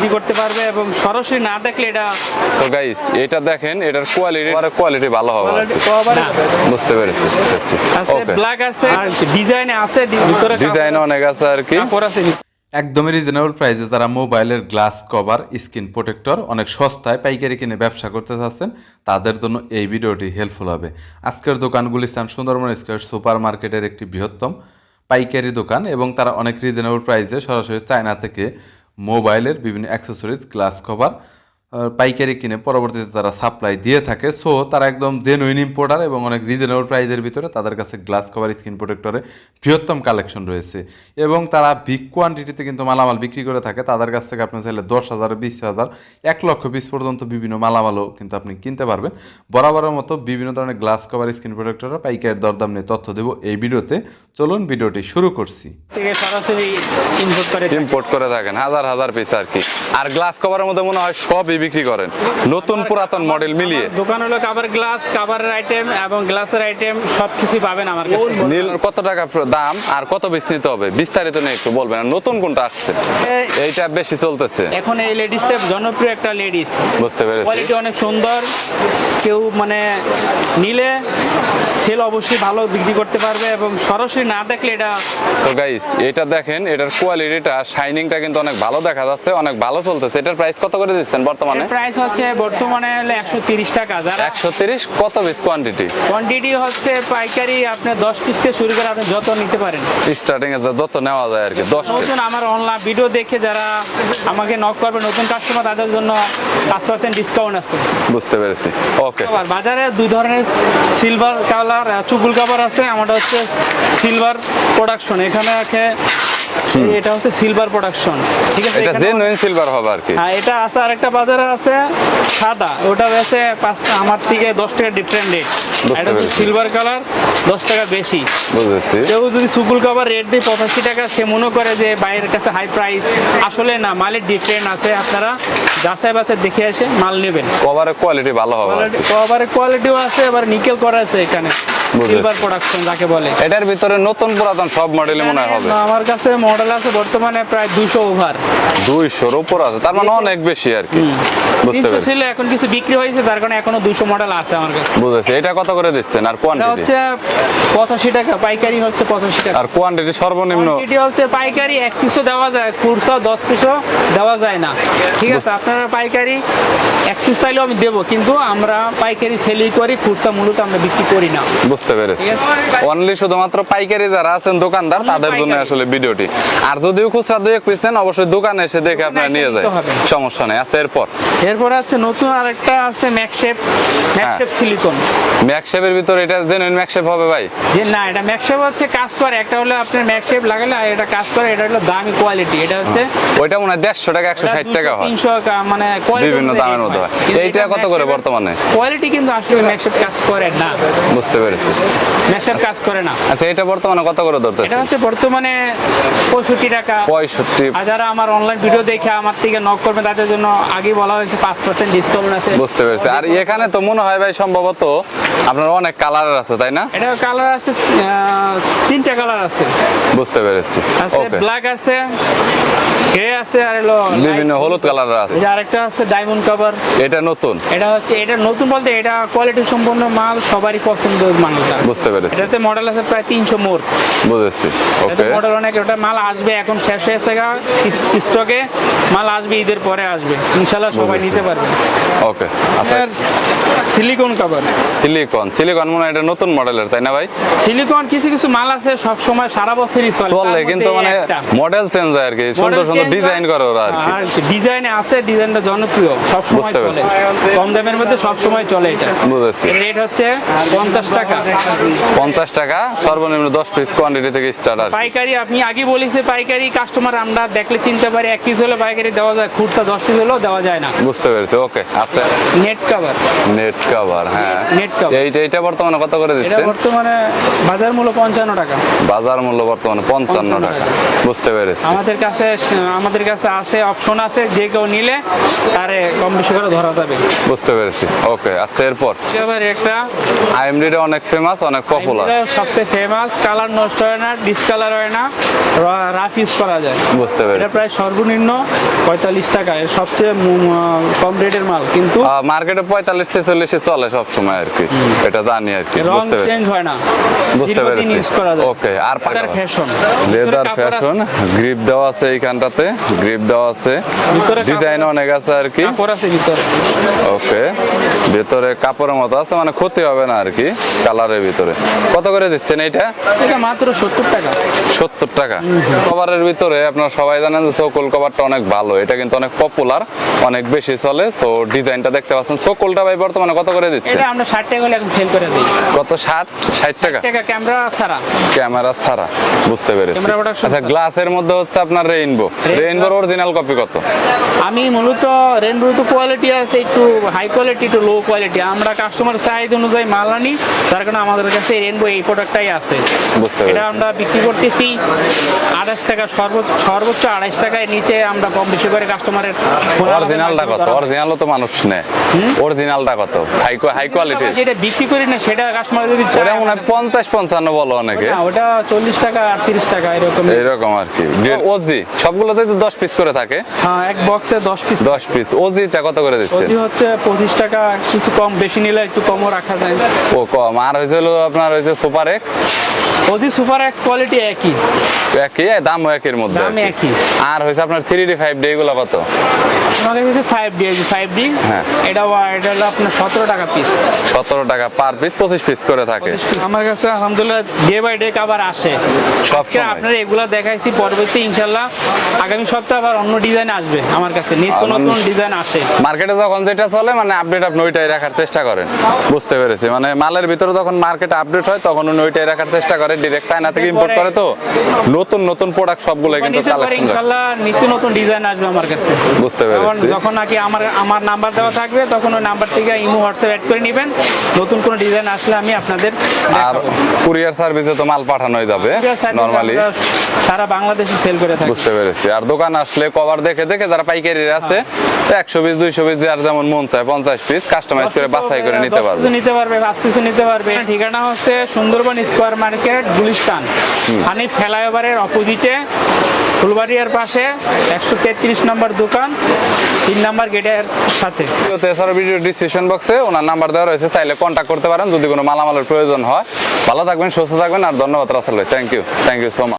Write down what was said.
বিক্রি করতে পারবে এবং সরাসরি না দেখলে এটা তো গাইস এটা দেখেন এটার কোয়ালিটি আর কোয়ালিটি ভালো হবে। বুঝতে পেরেছি আছে ব্ল্যাক আছে আর ডিজাইনে আছে ভিতরে ডিজাইন অনেক আছে আর কি। কাপড় আছে। একদমই রিজনেবল প্রাইসে যারা মোবাইলের গ্লাস কভার স্ক্রিন প্রোটেক্টর অনেক সস্তায় পাইকারি কিনে ব্যবসা করতে চাচ্ছেন তাদের জন্য এই ভিডিওটি হেল্পফুল হবে। আজকের দোকান গুলিস্তান সুন্দরবন স্কোয়ার সুপার মার্কেটের একটি বৃহত্তম পাইকারি দোকান এবং তারা অনেক রিজনেবল প্রাইসে সরাসরি চায়না থেকে মোবাইলের বিভিন্ন অ্যাক্সেসরিজ গ্লাস কভার পাইকারি কিনে পরবর্তীতে তারা সাপ্লাই দিয়ে থাকে। সো তারা একদম জেনুইন ইম্পোর্টার এবং অনেক রিজনেবল প্রাইসের ভিতরে তাদের কাছে গ্লাস কভার স্ক্রিন প্রোটেক্টরে বৃহত্তম কালেকশন রয়েছে। এবং তারা বিগ কোয়ান্টিটিতে কিন্তু মালামাল বিক্রি করে থাকে। তাদের কাছ থেকে আপনি চাইলে দশ হাজার বিশ হাজার এক লক্ষ পিস পর্যন্ত বিভিন্ন মালামালও কিন্তু আপনি কিনতে পারবেন। বরাবরের মতো বিভিন্ন ধরনের গ্লাস কভার স্ক্রিন প্রোটেক্টরের পাইকারের দরদাম নিয়ে তথ্য দেবো এই ভিডিওতে। চলুন ভিডিওটি শুরু করছি। সরাসরি ইনপুট করে ইম্পোর্ট করে থাকেন হাজার হাজার পিস আর কি। আর গ্লাস কভারের মধ্যে মনে হয় সবই বিক্রি করেন। নতুন পুরাতন মডেল মিলিয়ে। দোকান হলো কাভার গ্লাস কাভারের আইটেম এবং গ্লাসের আইটেম সব কিছুই পাবেন আমার কাছে। নীল কত টাকা দাম আর কত নিতে হবে? বিস্তারিত নিয়ে একটু বলবেন। নতুন কোনটা আসছে? এইটা বেশি চলতেছে। এখন এই লেডিসটা জনপ্রিয় একটা লেডিস বুঝতে পেরেছি। কোয়ালিটি অনেক সুন্দর। কেউ মানে নিলে সেল অবশ্যই ভালো বিক্রি করতে পারবে এবং সরাসরি না দেখলে এটা তো গাইস এটা দেখেন এটার কোয়ালিটিটা শাইনিংটা কিন্তু অনেক ভালো দেখা যাচ্ছে অনেক ভালো চলতেছে। এটার প্রাইস কত করে দিচ্ছেন বর্তমানে? প্রাইস হচ্ছে বর্তমানে হলো একশো তিরিশ টাকা। যারা একশো তিরিশ কত পিস কোয়ান্টিটি কোয়ান্টিটি হচ্ছে পাইকারি আপনি দশ পিস থেকে শুরু করে আপনি যত নিতে পারেন। স্টার্টিং এ যত নেওয়া যায় আর কি দশ পিস নতুন আমার অনলাইন ভিডিও দেখে যারা আমাকে নক করবে নতুন কাস্টমার তাদের জন্য পাঁচ পার্সেন্ট ডিসকাউন্ট আছে। বুঝতে পেরেছি। ওকে আবার বাজারে দুই ধরনের সিলভার কালার চুকুল কাভার আছে আমারটা হচ্ছে সিলভার প্রোডাকশন এখানে আছে এটা হচ্ছে সিলভার প্রোডাকশন ঠিক আছে? এটা জেনুইন সিলভার হবে আর কি। হ্যাঁ এটা আছে আরেকটা বাজারে আছে সাদা ওটা বেছে পাঁচটা আমার থেকে দশ টাকা ডিফারেন্ট রেট এটা হচ্ছে সিলভার কালার দশ টাকা বেশি। বুঝেছি। কেউ যদি সুকুল কাভার রেট দিয়ে পঁচাশি টাকা সে মনে করে যে বাইরের কাছে হাই প্রাইস আসলে না মালের ডিফারেন্ট আছে। আপনারা যাচাই বাছাই দেখে এসে মাল নেবেন। কভারের কোয়ালিটি ভালো হবে। কভারের কোয়ালিটিও আছে আবার নিকেল করা আছে এখানে। সিলভার প্রোডাকশন যাকে বলে। এটার ভিতরে নতুন পুরাতন সব মডেলই মনে হবে। আমার কাছে মডেল আছে বর্তমানে প্রায় দুশো ওভার দুইশোর উপর আছে তার মানে অনেক বেশি আর কি। বুঝতে তিনশো পেরেছি। ছিল এখন কিছু বিক্রি হয়েছে তার কারণে এখনও দুশো মডেল আছে আমার কাছে। বুঝেছি। এটা কত করে দিচ্ছেন? আর কোয়ান্টিটি হচ্ছে পঁচাশি টাকা পাইকারি হচ্ছে পঁচাশি টাকা। আর কোয়ান্টিটি সর্বনিম্ন? কোয়ান্টিটি হচ্ছে পাইকারি এক পিসও দেওয়া যায় খুরসা দশ পিসও দেওয়া যায় না। ঠিক আছে আপনারা পাইকারি এক পিস চাইলেও আমি দেবো কিন্তু আমরা পাইকারি সেলই করি খুরসা মূলত আমরা বিক্রি করি না। বুঝতে পেরেছি। অনলি শুধুমাত্র পাইকারি যারা আছেন দোকানদার তাদের জন্য আসলে ভিডিওটি। আর যদিও খুচরা দুই এক পিস নেন অবশ্যই দোকানে এসে দেখে আপনারা নিয়ে যায় সমস্যা নেই। আচ্ছা এরপর এরপরে আছে নতুন আরেকটা আছে ম্যাকশেপ ম্যাকশেপ সিলিকন ম্যাকশেপের ভিতরে এটা জেনুইন ম্যাকশেপ হবে ভাই। যে না এটা ম্যাকশেপ হচ্ছে কাজ করে একটা হলো আপনার ম্যাকশেপ লাগালে আর এটা কাজ করে এটা হলো দামি কোয়ালিটি এটা হচ্ছে ওইটা মনে হয় দেড়শো টাকা একশো ষাট টাকা হয়। তিনশো মানে quality বিভিন্ন দামের মধ্যে হয়। এইটা কত করে বর্তমানে? কোয়ালিটি কিন্তু আসলে ম্যাকশেপ কাজ করে না। বুঝতে পেরেছি। ম্যাকশেপ কাজ করে না। আচ্ছা এটা বর্তমানে কত করে ধরতেছে এটা হচ্ছে বর্তমানে পঁয়ষট্টি টাকা। পঁয়ষট্টি। আর যারা আমার অনলাইন ভিডিও দেখে আমার থেকে নক করবে তাদের জন্য আগে বলা হয়েছে পাঁচ পার্সেন্ট ডিসকাউন্ট আছে। বুঝতে পেরেছি। আর এখানে তো মনে হয় ভাই সম্ভবত আপনার অনেক কালারের আছে তাই না? এটা কালার আছে তিনটা কালার আছে। বুঝতে পেরেছি। আছে ব্ল্যাক আছে গ্রে আছে আর হলো বিভিন্ন হলুদ কালারের আছে। এই আরেকটা আছে ডায়মন্ড কভার এটা নতুন? এটা হচ্ছে এটা নতুন বলতে এটা কোয়ালিটি সম্পন্ন মাল সবারই পছন্দের মালটা। বুঝতে পেরেছি। এটাতে মডেল আছে প্রায় তিনশো মোট বুঝেছি। ওকে মডেল অনেক ওটা মাল আসবে এখন শেষ হয়েছে গা স্টকে মাল আসবে ঈদের পরে আসবে। ইনশাল্লাহ সবাই। নিতে পারবে ওকে আচ্ছা। সিলিকন কভার সিলিকন সিলিকন মনে এটা নতুন মডেলের তাই না ভাই? সিলিকন কিছু কিছু মাল আছে সব সময় সারা বছরই চলে। চলে কিন্তু মানে মডেল চেঞ্জ হয় আর কি সুন্দর সুন্দর ডিজাইন করে ওরা আর কি। ডিজাইনে আছে ডিজাইনটা জনপ্রিয় সব সময় চলে। কম দামের মধ্যে সব সময় চলে এটা। বুঝেছি। রেট হচ্ছে পঞ্চাশ টাকা। পঞ্চাশ টাকা সর্বনিম্ন দশ পিস কোয়ান্টিটি থেকে স্টার্ট আর পাইকারি আপনি আগে বলেছে পাইকারি কাস্টমার আমরা দেখলে চিনতে পারি এক পিস হলে পাইকারি দেওয়া যায় খুচরা দশ পিস হলেও দেওয়া যায় না। বুঝতে পেরেছি ওকে আচ্ছা। নেট কাভার নেট কভার হ্যাঁ। Net cover। এইটা এইটা বর্তমানে কত করে দিচ্ছেন? বর্তমানে বাজার মূল্য পঞ্চান্ন টাকা। বাজার মূল্য বর্তমানে পঞ্চান্ন 55 টাকা। বুঝতে পেরেছি। আমাদের কাছে আমাদের কাছে আছে অপশন আছে যে কেউ নিলে তারে কম বেশি করে ধরা যাবে। বুঝতে পেরেছি। ওকে আচ্ছা এরপর? এবার একটা আইএমডিটা অনেক ফেমাস অনেক পপুলার সবচেয়ে ফেমাস কালার নষ্ট হয় না ডিসকালার হয় না রাফ ইউজ করা যায়। বুঝতে এটা প্রায় সর্বনিম্ন পঁয়তাল্লিশ টাকা এর সবচেয়ে কম রেটের মাল কিন্তু মার্কেটে পঁয়তাল্লিশ ছেচল্লিশে চলে সব সময় আর কি। এটা জানি আর কি বুঝতে পেরেছি। চেঞ্জ হয় না। বুঝতে পেরেছি। Okay, আর ফ্যাশন লেদার ফ্যাশন গ্রিপ দেওয়া আছে এইখানটাতে গ্রিপ দেওয়া আছে। ভিতরে ডিজাইন অনেক আছে আর কি। কাপড় আছে ভিতরে। ওকে ভেতরে কাপড়ের মতো আছে মানে ক্ষতি হবে না আর কি কালারের ভিতরে। কত করে দিচ্ছেন এইটা? এটা মাত্র সত্তর টাকা। সত্তর টাকা। কভারের ভিতরে আপনারা সবাই জানেন যে সোকল কভারটা অনেক ভালো এটা কিন্তু অনেক পপুলার অনেক বেশি চলে সো ডিজাইনটা দেখতে পাচ্ছেন। সোকলটা ভাই বর্তমানে কত করে দিচ্ছে? এটা আমরা ষাট টাকা হলে এখন সেল করে দিই। কত ষাট? ষাট টাকা? টাকা ক্যামেরা ছাড়া। ক্যামেরা ছাড়া বুঝতে পেরেছি। আচ্ছা গ্লাসের মধ্যে হচ্ছে আপনার রেইনবো রেইনবোর অরিজিনাল কপি কত? আমি মূলত রেনবো তো কোয়ালিটি আছে একটু high quality to low quality আমরা কাস্টমার চাহিদা অনুযায়ী মাল আনি তার কারণে আমাদের কাছে রেনবো এই প্রোডাক্টটাই আছে। বুঝতে এটা আমরা বিক্রি করতেছি আঠাশ টাকা সর্বোচ্চ সর্বোচ্চ আড়াইশ টাকায় নিচে আমরা কম বেশি করে কাস্টমারের অরিজিনালটা কত? অরিজিনাল তো মানুষ নেয় অরিজিনালটা কত? হাই হাই কোয়ালিটি যেটা বিক্রি করি না সেটা কাস্টমার যদি চায় মনে হয় মানে- 50 55 বলো অনেকে। না ওটা 40 টাকা 38 টাকা এরকম। এরকম আর কি। ওজি সবগুলোতে তো 10 পিস করে থাকে। হ্যাঁ এক বক্সে 10 পিস 10 পিস ওজিটা কত করে দিচ্ছে? ওজি হচ্ছে 25 টাকা কিছু কম বেশি নিলে একটু কমও রাখা যায়। ও কম। আর হইছে হলো আপনার হইছে super X OG super X quality একই। একই? দাম একের মধ্যে দাম একই। আর হইছে আপনার 3D 5D এগুলো কত? আমাদের হইছে হ্যাঁ। মানে বুঝতে পেরেছি। মানে মালের ভিতরে যখন মার্কেট আপডেট হয় তখন নইটাই ওইটাই রাখার চেষ্টা করে ডিরেক্ট চায়না থেকে ইম্পোর্ট করে তো। নতুন নতুন প্রোডাক্ট সবগুলো কিন্তু নিত্য নতুন ডিজাইন আসবে আমার কাছে। বুঝতে পেরেছি। যখন নাকি আমার আমার নাম্বার দেওয়া থাকবে তখন ওই নাম্বার থেকে ইমো হোয়াটসঅ্যাপ অ্যাড করে নেবেন। নতুন কোনো ডিজাইন আসলে আমি আপনাদের আর কুরিয়ার সার্ভিসে তো মাল পাঠানোই যাবে নরমালি সারা বাংলাদেশে সেল করে থাকি। বুঝতে পেরেছি। আর দোকান আসলে কভার দেখে দেখে যারা পাইকারি আছে একশো পিস দুইশো পিস যার যেমন মন চায় পঞ্চাশ পিস কাস্টমাইজ করে বাছাই করে নিতে পারবে। নিতে পারবে পাঁচ পিসও নিতে পারবে। ঠিকানা হচ্ছে সুন্দরবন স্কোয়ার মার্কেট গুলিস্তান। হানি ফ্লাইওভারের অপোজিটে ফুলবাড়িয়ার পাশে একশো তেত্রিশ নম্বর দোকান, তিন নম্বর গেটের সাথে। এছাড়া ভিডিও ডিসক্রিপশন বক্সে ওনার নাম্বার দেওয়া রয়েছে, চাইলে কন্ট্যাক্ট করতে পারেন যদি কোনো মালামালের প্রয়োজন হয়। ভালো থাকবেন, সুস্থ থাকবেন, আর ধন্যবাদ রাসেল ভাই। Thank you thank you so much